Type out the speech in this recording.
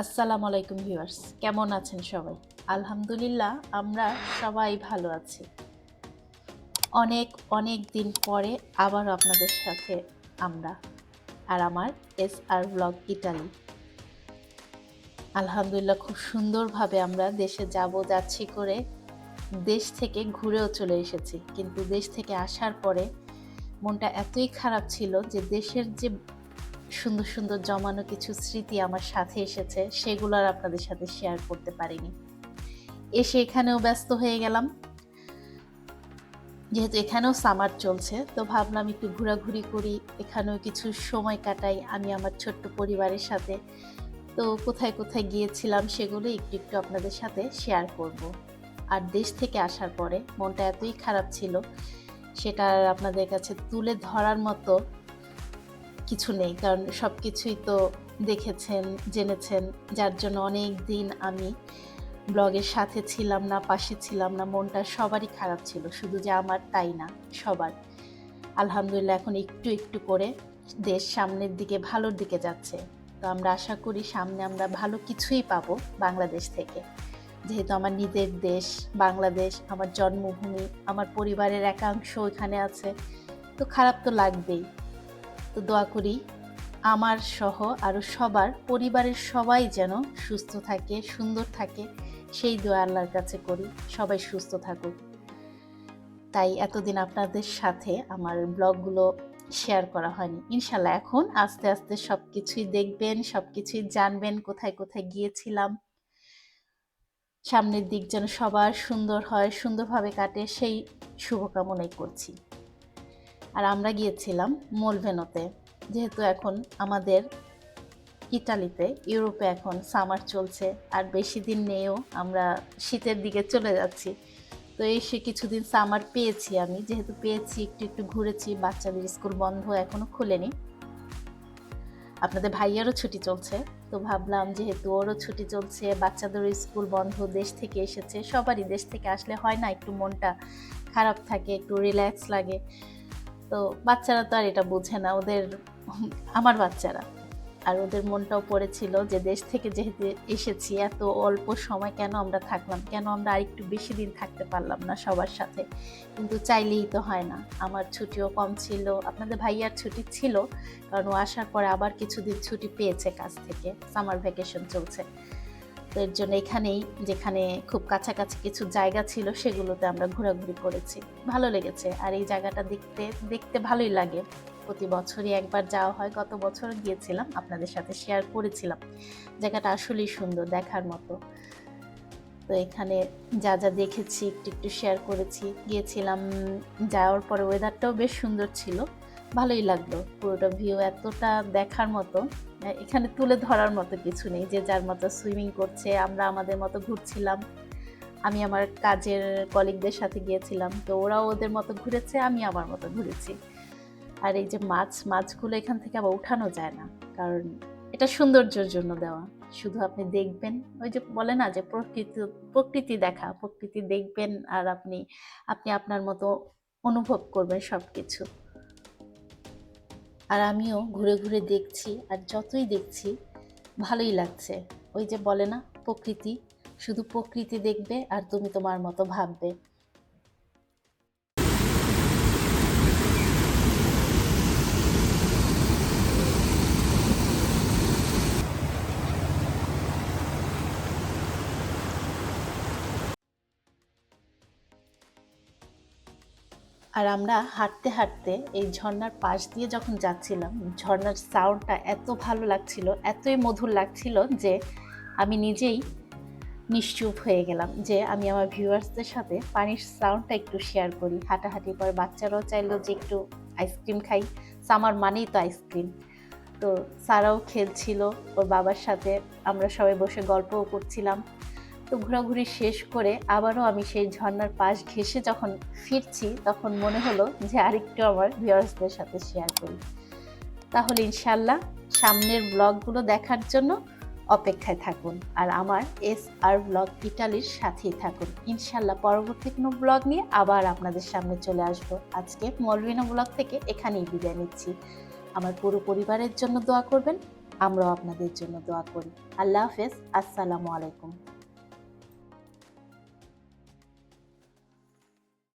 আসসালামু আলাইকুম ভিউয়ার্স, কেমন আছেন সবাই? আলহামদুলিল্লাহ, আমরা সবাই ভালো আছি। অনেক অনেক দিন পরে আবার আপনাদের সাথে আমরা আর আমার এস আর ব্লগ ইটালি। আলহামদুলিল্লাহ, খুব সুন্দরভাবে আমরা দেশে যাব, যাচ্ছি করে দেশ থেকে ঘুরেও চলে এসেছি। কিন্তু দেশ থেকে আসার পরে মনটা এতই খারাপ ছিল যে দেশের যে সুন্দর সুন্দর জমানো কিছু স্মৃতি আমার সাথে এসেছে, সেগুলো আর আপনাদের সাথে শেয়ার করতে পারিনি। এসে এখানেও ব্যস্ত হয়ে গেলাম। যেহেতু এখানেও সামার চলছে, তো ভাবলাম একটু ঘোরাঘুরি করি, এখানেও কিছু সময় কাটাই আমি আমার ছোট্ট পরিবারের সাথে। তো কোথায় কোথায় গিয়েছিলাম সেগুলো একটু একটু আপনাদের সাথে শেয়ার করব। আর দেশ থেকে আসার পরে মনটা এতই খারাপ ছিল, সেটা আপনাদের কাছে তুলে ধরার মতো কিছু নেই, কারণ সব কিছুই তো দেখেছেন, জেনেছেন। যার জন্য অনেক দিন আমি ব্লগের সাথে ছিলাম না, পাশে ছিলাম না, মনটা সবারই খারাপ ছিল। শুধু যে আমার তাই না, সবার। আলহামদুলিল্লাহ, এখন একটু একটু করে দেশ সামনের দিকে, ভালোর দিকে যাচ্ছে। তো আমরা আশা করি সামনে আমরা ভালো কিছুই পাবো বাংলাদেশ থেকে। যেহেতু আমার নিজের দেশ, বাংলাদেশ, আমার জন্মভূমি, আমার পরিবারের একাংশ এখানে আছে। তো খারাপ তো লাগবেই। তো দোয়া করি আমার সহ আরও সবার, পরিবারের সবাই যেন সুস্থ থাকে, সুন্দর থাকে, সেই দোয়া আল্লাহর কাছে করি, সবাই সুস্থ থাকুক। তাই এতদিন আপনাদের সাথে আমার ব্লগগুলো শেয়ার করা হয়নি। ইনশাল্লাহ এখন আস্তে আস্তে সব কিছুই দেখবেন সব কিছুই জানবেন, কোথায় কোথায় গিয়েছিলাম। সামনের দিক যেন সবার সুন্দর হয়, সুন্দরভাবে কাটে, সেই শুভকামনাই করছি। আমরা গিয়েছিলাম মোলভেনোতে যেহেতু এখন আমাদের ইটালিতে, ইউরোপে এখন সামার চলছে আর বেশি দিন নেও আমরা শীতের দিকে চলে যাচ্ছি। তো এসে কিছুদিন সামার পেয়েছি আমি, যেহেতু পেয়েছি, একটু একটু ঘুরেছি, বাচ্চাদের স্কুল বন্ধ এখনও খুলেনি। আপনাদের ভাইয়ারও ছুটি চলছে, তো ভাবলাম যেহেতু ওরও ছুটি চলছে, বাচ্চাদেরও স্কুল বন্ধ, দেশ থেকে এসেছে, সবারই দেশ থেকে আসলে হয় না, একটু মনটা খারাপ থাকে, একটু রিল্যাক্স লাগে। তো বাচ্চারা তো আর এটা বোঝে না, ওদের, আমার বাচ্চারা। আর ওদের মনটাও পড়েছিল যে দেশ থেকে যেহেতু এসেছি, এত অল্প সময় কেন আমরা থাকলাম? কেন আমরা আর একটু বেশি দিন থাকতে পারলাম না সবার সাথে? কিন্তু চাইলেই তো হয় না। আমার ছুটিও কম ছিল, আপনাদের ভাইয়ার ছুটি ছিল, কারণ ও আসার পরে আবার কিছুদিন ছুটি পেয়েছে কাজ থেকে। সামার ভ্যাকেশন চলছে। তো এর জন্য এখানেই, যেখানে খুব কাছাকাছি কিছু জায়গা ছিল, সেগুলোতে আমরা ঘোরাঘুরি করেছি। ভালো লেগেছে। আর এই জায়গাটা দেখতে দেখতে ভালোই লাগে। প্রতি বছরই একবার যাওয়া হয়। গত বছর গিয়েছিলাম, আপনাদের সাথে শেয়ার করেছিলাম। জায়গাটা আসলেই সুন্দর দেখার মতো। তো এখানে যা যা দেখেছি, একটু একটু শেয়ার করেছি। গিয়েছিলাম, যাওয়ার পরে ওয়েদারটাও বেশ সুন্দর ছিল। ভালোই লাগল পুরোটা ভিউ এতটা দেখার মতো। এখানে তুলে ধরার মতো কিছু নেই যে যার মতো সুইমিং করছে, আমরা আমাদের মতো ঘুরছিলাম। আমি আমার কাজের কলিগদের সাথে গিয়েছিলাম, তো ওরাও ওদের মতো ঘুরেছে, আমি আমার মতো ঘুরেছি। আর এই যে মাছ, মাছগুলো এখান থেকে আবার উঠানো যায় না, কারণ এটা সৌন্দর্যের জন্য দেওয়া। শুধু আপনি দেখবেন, ওই যে বলে না যে প্রকৃতি প্রকৃতি দেখা, প্রকৃতি দেখবেন আর আপনি আপনি আপনার মতো অনুভব করবেন সব কিছু আর আমিও ঘুরে ঘুরে দেখছি আর যতই দেখছি, ভালোই লাগছে। ওই যে বলে না, প্রকৃতি। শুধু প্রকৃতি দেখবে আর তুমি তোমার মতো ভাববে। আর আমরা হাঁটতে হাঁটতে এই ঝর্ণার পাশ দিয়ে যখন যাচ্ছিলাম ঝর্ণার সাউন্ডটা এত ভালো লাগছিল, এতই মধুর লাগছিল যে আমি নিজেই নিশ্চুপ হয়ে গেলাম যে আমি আমার ভিউয়ার্সদের সাথে পানির সাউন্ডটা একটু শেয়ার করি। হাঁটাহাঁটি করে বাচ্চারাও চাইলো যে একটু আইসক্রিম খাই। সামার মানেই তো আইসক্রিম তো সারাও খেলছিল, ওর বাবার সাথে আমরা সবাই বসে গল্পও করছিলাম। তো ঘোরাঘুরি শেষ করে আবারও আমি সেই ঝর্নার পাশ ঘেসে যখন ফিরছি, তখন মনে হলো যে আরেকটু আমার ভিউয়ার্সদের সাথে শেয়ার করি। তাহলে ইনশাল্লাহ সামনের ব্লগগুলো দেখার জন্য অপেক্ষায় থাকুন আর আমার এস আর ব্লগ ইটালির সাথেই থাকুন। ইনশাল্লাহ পরবর্তী কোনো ব্লগ নিয়ে আবার আপনাদের সামনে চলে আসব। আজকে মলবিনা ব্লগ থেকে এখানেই বিদায় নিচ্ছি। আমার পুরো পরিবারের জন্য দোয়া করবেন, আমরাও আপনাদের জন্য দোয়া করি। আল্লাহ হাফেজ, আসসালামু আলাইকুম।